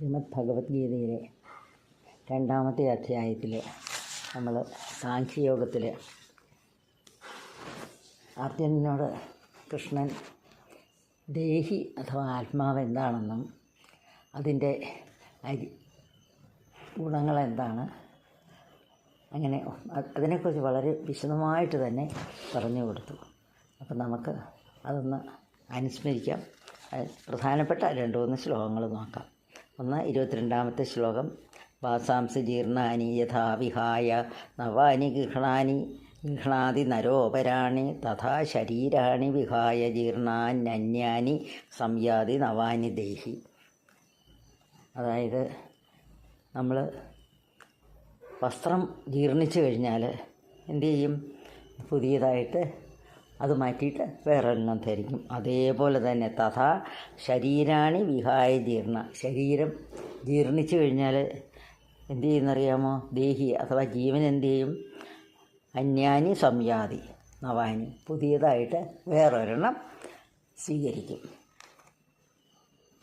ശ്രീമദ് ഭഗവത്ഗീതയിലെ രണ്ടാമത്തെ അധ്യായത്തിൽ നമ്മൾ സാഖ്യയോഗത്തിൽ അർജുനനോട് കൃഷ്ണൻ ദേഹി അഥവാ ആത്മാവ് എന്താണെന്നും അതിന്റെ അരി ഗുണങ്ങൾ എന്താണ്? അങ്ങനെ അതിനെക്കുറിച്ച് വളരെ വിശദമായിട്ട് തന്നെ പറഞ്ഞു കൊടുത്തു. അപ്പം നമുക്ക് അതൊന്ന് അനുസ്മരിക്കാം. പ്രധാനപ്പെട്ട രണ്ട് മൂന്ന് ശ്ലോകങ്ങൾ നോക്കാം. ഒന്ന് ഇരുപത്തിരണ്ടാമത്തെ ശ്ലോകം. വാസാംസി ജീർണാനി യഥാ വിഹായ നവാനി ഗൃഹണാനി ഗൃഹണാതി നരോപരാണി തഥാ ശരീരാണി വിഹായ ജീർണാന്യന്യാനി സംയാതി നവാനി ദേഹി. അതായത് നമ്മൾ വസ്ത്രം ജീർണിച്ചു കഴിഞ്ഞാൽ എന്തു ചെയ്യും? പുതിയതായിട്ട് അത് മാറ്റിയിട്ട് വേറൊരെണ്ണം ധരിക്കും. അതേപോലെ തന്നെ തഥാ ശരീരാണി വിഹായ ജീർണ. ശരീരം ജീർണിച്ചു കഴിഞ്ഞാൽ എന്ത് ചെയ്യുന്നറിയാമോ? ദേഹി അഥവാ ജീവൻ എന്തു ചെയ്യും? അന്യാനി സംയാതി നവാനി പുതിയതായിട്ട് വേറൊരെണ്ണം സ്വീകരിക്കും.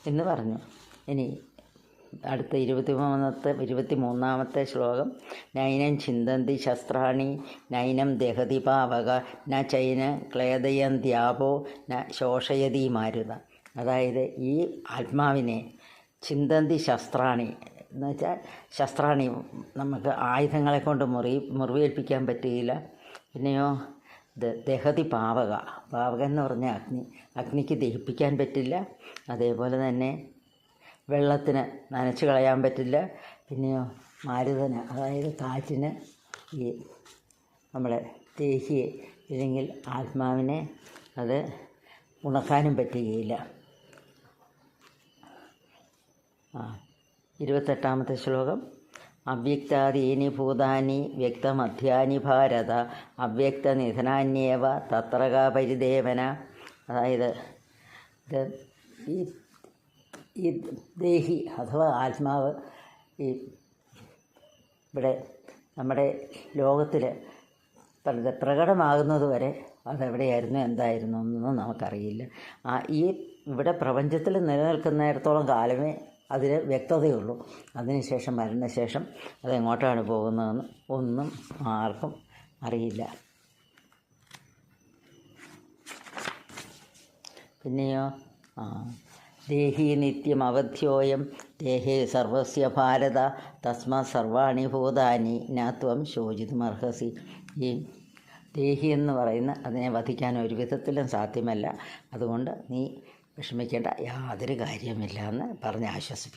എന്ന് പറഞ്ഞു. ഇനി അടുത്ത ഇരുപത്തി മൂന്നാമത്തെ ഇരുപത്തി മൂന്നാമത്തെ ശ്ലോകം. നൈനം ചിന്തന്തി ശസ്ത്രാണി നൈനം ദഹതി പാവക ന ചൈന ക്ലേദയന്ത്യാപോ ന ശോഷയതി മാരുത. അതായത് ഈ ആത്മാവിനെ ചിന്തന്തി ശസ്ത്രാണി എന്ന് വെച്ചാൽ ശസ്ത്രാണി നമുക്ക് ആയുധങ്ങളെ കൊണ്ട് മുറി മുറിവേൽപ്പിക്കാൻ പറ്റുകയില്ല. പിന്നെയോ ദഹതി പാവക. പാവക എന്ന് പറഞ്ഞാൽ അഗ്നി. അഗ്നിക്ക് ദഹിപ്പിക്കാൻ പറ്റില്ല. അതേപോലെ തന്നെ വെള്ളത്തിന് നനച്ച് കളയാൻ പറ്റില്ല. പിന്നെയോ മരുതന് അതായത് കാറ്റിന് ഈ നമ്മുടെ ദേഹിയെ ഇല്ലെങ്കിൽ ആത്മാവിനെ അത് ഉണക്കാനും പറ്റുകയില്ല. ആ ഇരുപത്തെട്ടാമത്തെ ശ്ലോകം. അവ്യക്താദീനി ഭൂതാനി വ്യക്തമധ്യാനി ഭാരത അവ്യക്തനിധനാന്യേവ തത്രക പരിദേവന അതായത് ഇത് ഈ ഈ ദേഹി അഥവാ ആത്മാവ് ഈ ഇവിടെ നമ്മുടെ ലോകത്തിൽ പ്രകടമാകുന്നത് വരെ അതെവിടെയായിരുന്നു എന്തായിരുന്നു എന്നൊന്നും നമുക്കറിയില്ല. ആ ഈ ഇവിടെ പ്രപഞ്ചത്തിൽ നിലനിൽക്കുന്നിടത്തോളം കാലമേ അതിന് വ്യക്തതയുള്ളൂ. അതിനുശേഷം മരണശേഷം അതെങ്ങോട്ടാണ് പോകുന്നതെന്ന് ഒന്നും ആർക്കും അറിയില്ല. പിന്നെയോ? ആ. ദേഹി നിത്യം അവധ്യോയം. ദേഹേ സർവസ്യ ഭാരത. തസ്മാ സർവാണി ഭൂതാനി. നാത്വം ശോചിതുമർഹസി. ഈ ദേഹി എന്ന് പറയുന്ന അതിനെ വധിക്കാൻ ഒരു വിധത്തിലും സാധ്യമല്ല. അതുകൊണ്ട് നീ വിഷമിക്കേണ്ട യാതൊരു കാര്യമില്ല എന്ന് പറഞ്ഞ് ആശ്വസിപ്പിക്കും